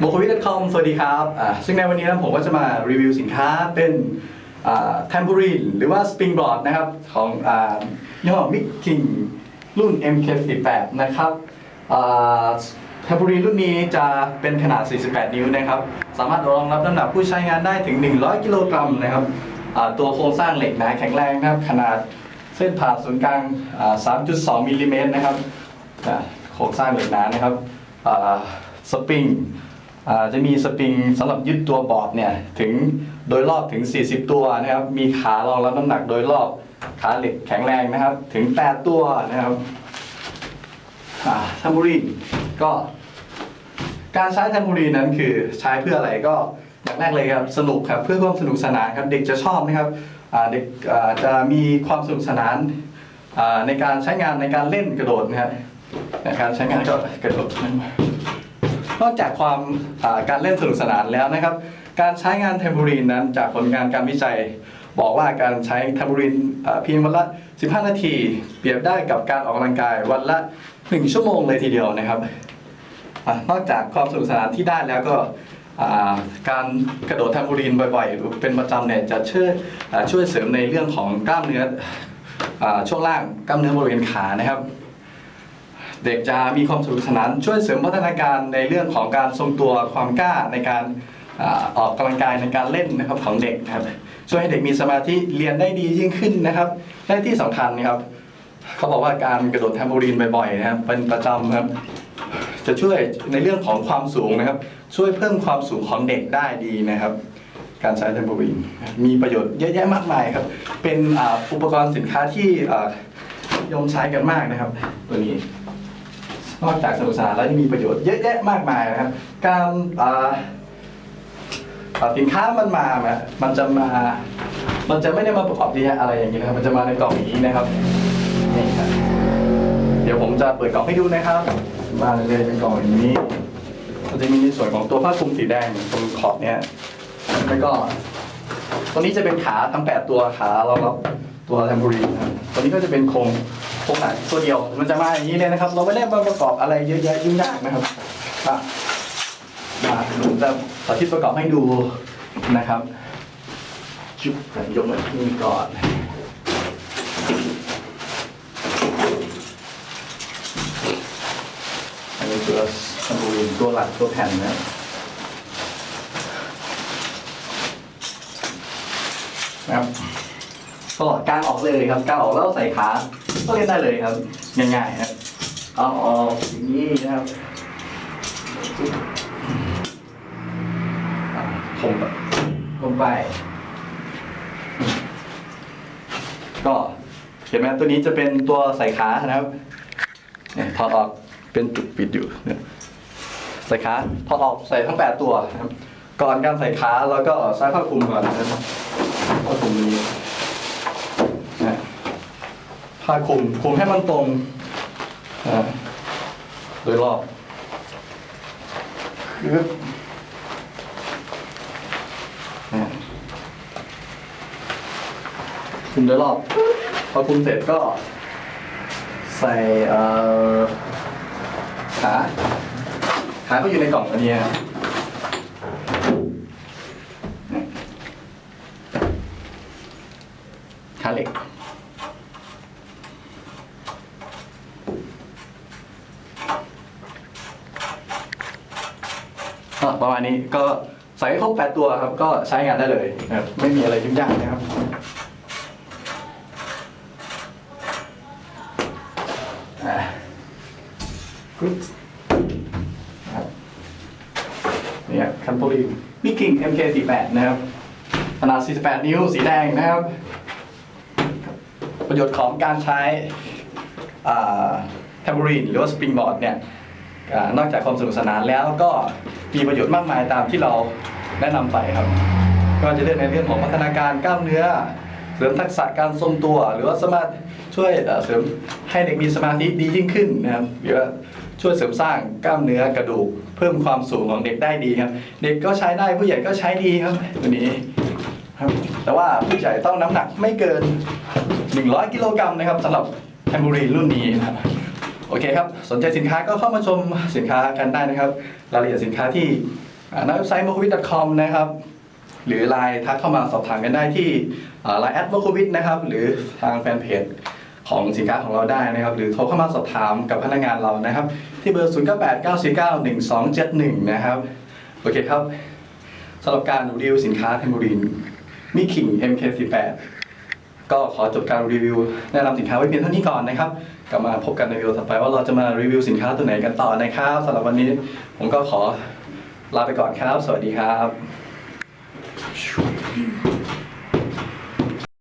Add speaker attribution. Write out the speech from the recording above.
Speaker 1: โมโควิดคอมสวัสดีครับซึ่งในวันนี้นะผมก็จะมารีวิวสินค้าเป็นแทม p ูรินหรือว่าสปริงบอร์ดนะครับของอยี่ห้อมิกคิงรุ่น MK48 นะครับแทม p ูรินรุ่นนี้จะเป็นขนาด 48 นิ้วนะครับ สามารถรองรับน้ำหนักผู้ใช้งานได้ถึง 100 กิโลกรัมนะครับตัวโครงสร้างเหล็กหนาแข็งแรงนะครับขนาดเส้นผ่าศูนย์กลาง 3.2 มิลลิเมตรนะครับโครงสร้างเหล็กหนานะครับสปริง จะมีสปริงสำหรับยึดตัวบอร์ดเนี่ยถึงโดยรอบถึง 40 ตัวนะครับ มีขารองรับน้ำหนักโดยรอบขาเหล็กแข็งแรงนะครับ ถึง 8 ตัวนะครับทัมบูรีนก็การใช้ทัมบูรีนนั้นคือใช้เพื่ออะไรก็อย่างแรกเลยครับสนุกครับเพื่อความสนุกสนานครับเด็กจะชอบนะครับเด็กจะมีความสนุกสนานในการใช้งานในการเล่นกระโดดนะครับในการใช้งานก็กระโดดน นอกจากความการเล่นสนุกสนานแล้วนะครับ การใช้งานเทมโบรีนนั้นจากผลงานการวิจัย บอกว่าการใช้เทมโบรีนเพียงวันละ 15 นาที เปรียบได้กับการออกกำลังกายวันละ 1 ชั่วโมงเลยทีเดียวนะครับอนอกจากความสนุกสนานที่ได้แล้วก็การกระโดดเทมโบรีนบ่อยๆ เป็นประจำเนี่ยจะช่วยช่วยเสริมในเรื่องของกล้ามเนื้ออช่วงล่างกล้ามเนื้อบริเวณขานะครับ เด็กจะมีความสนุกสนานช่วยเสริมพัฒนาการในเรื่องของการทรงตัวความกล้าในการออกกำลังกายในการเล่นนะครับของเด็กนะครับช่วยให้เด็กมีสมาธิเรียนได้ดียิ่งขึ้นนะครับและที่สำคัญนะครับเขาบอกว่าการกระโดดแทมโบลีนบ่อยๆนะครับเป็นประจำครับ จะช่วยในเรื่องของความสูงนะครับ ช่วยเพิ่มความสูงของเด็กได้ดีนะครับ การใช้แทมโบลีนมีประโยชน์เยอะแยะมากมายครับ เป็นอุปกรณ์สินค้าที่อ่านิยมใช้กันมากนะครับ ตัวนี้ นอกจากสนุกสนานแล้วยังมีประโยชน์เยอะแยะมากมายนะครับ การสินค้ามันมาแบบมันจะมา มันจะไม่ได้มาประกอบเยอะแยะอะไรอย่างนี้นะครับ มันจะมาในกล่องอย่างนี้นะครับนี่ครับเดี๋ยวผมจะเปิดกล่องให้ดูนะครับ มาเลยเป็นกล่องอย่างนี้มันจะมีในส่วนของตัวผ้าคลุมสีแดงตรงขอบเนี้ยแล้วก็ตัวนี้จะเป็นขาทั้งแปดตัวขาเรารับตัวแทมบูรีนนะครับตัวนี้ก็จะเป็นโครง โครงหนังตัวเดียว มันจะมาอย่างนี้เลยนะครับ เราไม่ได้มาประกอบอะไรเยอะแยะยุ่งยากนะครับอะมาผมจะสาธิตประกอบให้ดูนะครับชุบแต่ยกมาที่นี่ก่อนอันนี้ตัวสบู่ตัวหลักตัวแผ่นนะนะครับก็กางออกเลยครับกางออกแล้วใส่ขา ก็เล่นได้เลยครับง่ายๆครับเอาออกอย่างนี้นะครับอะผมลงไป ก็เห็นไหมตัวนี้จะเป็นตัวใส่ขานะครับเนี่ยถอดออกเป็นจุดปิดอยู่เนี่ยใส่ขาถอดออกใส่ทั้งแปดตัวนะครับ ก่อนการใส่ขาเราก็ใช้ผ้าคลุมก่อนนะครับผ้าคลุมนี้นะ ผ้าคลุมคลุมให้มันตรงนะโดยรอบคือนะคลุมโดยรอบ พอคลุมเสร็จก็ใส่เอ่อขาขาก็อยู่ในกล่องอันเนี้ยขาเหล็กก็ ประมาณนี้ก็ใส่ให้ครบแปดตัวครับ ก็ใช้งานได้เลยนะครับไม่มีอะไรยุ่งยากนะครับ อ่า good นะครับเนี่ยคันโตลีมิกิง MK48 นะครับ ขนาด 48 นิ้ว สีแดงนะครับ ประโยชน์ของการใช้แทมบูรีนหรือว่าสปริงบอร์ดเนี่ยอานอกจากความสนุกสนานแล้วก็ มีประโยชน์มากมายตามที่เราแนะนำไปครับ ก็จะเรื่องในเรื่องของพัฒนาการกล้ามเนื้อ เสริมทักษะการทรงตัว หรือว่าสามารถช่วยเสริมให้เด็กมีสมาธิดียิ่งขึ้นนะครับหรือว่าช่วยเสริมสร้างกล้ามเนื้อกระดูก เพิ่มความสูงของเด็กได้ดีครับ เด็กก็ใช้ได้ผู้ใหญ่ก็ใช้ดีครับตัวนี้ครับแต่ว่าผู้ใหญ่ต้องน้ำหนักไม่เกิน 100 กิโลกรัมนะครับสำหรับแอมบูรีรุ่นนี้นะครับ โอเคครับ สนใจสินค้าก็เข้ามาชมสินค้ากันได้นะครับ รายละเอียดสินค้าที่หน้าเว็บไซต์ m o k o v i t c o m นะครับ หรือไลน์ทักเข้ามาสอบถามกันได้ที่ไลน์แอด m o k o v i t นะครับ หรือทางแฟนเพจของสินค้าของเราได้นะครับ หรือโทรเข้ามาสอบถามกับพนักงานเรานะครับ ที่เบอร์ 0 9 8 9 4 9 1 2 7 1 นะครับ โอเคครับสำหรับการรีวิวสินค้าเทมโบรีนมิคิง MK48 ก็ขอจบการรีวิวแนะนำสินค้าไว้เพียงเท่านี้ก่อนนะครับ กลับมาพบกันในวิดีโอต่อไปว่าเราจะมารีวิวสินค้าตัวไหนกันต่อนะครับสำหรับวันนี้ผมก็ขอลาไปก่อนครับ สวัสดีครับ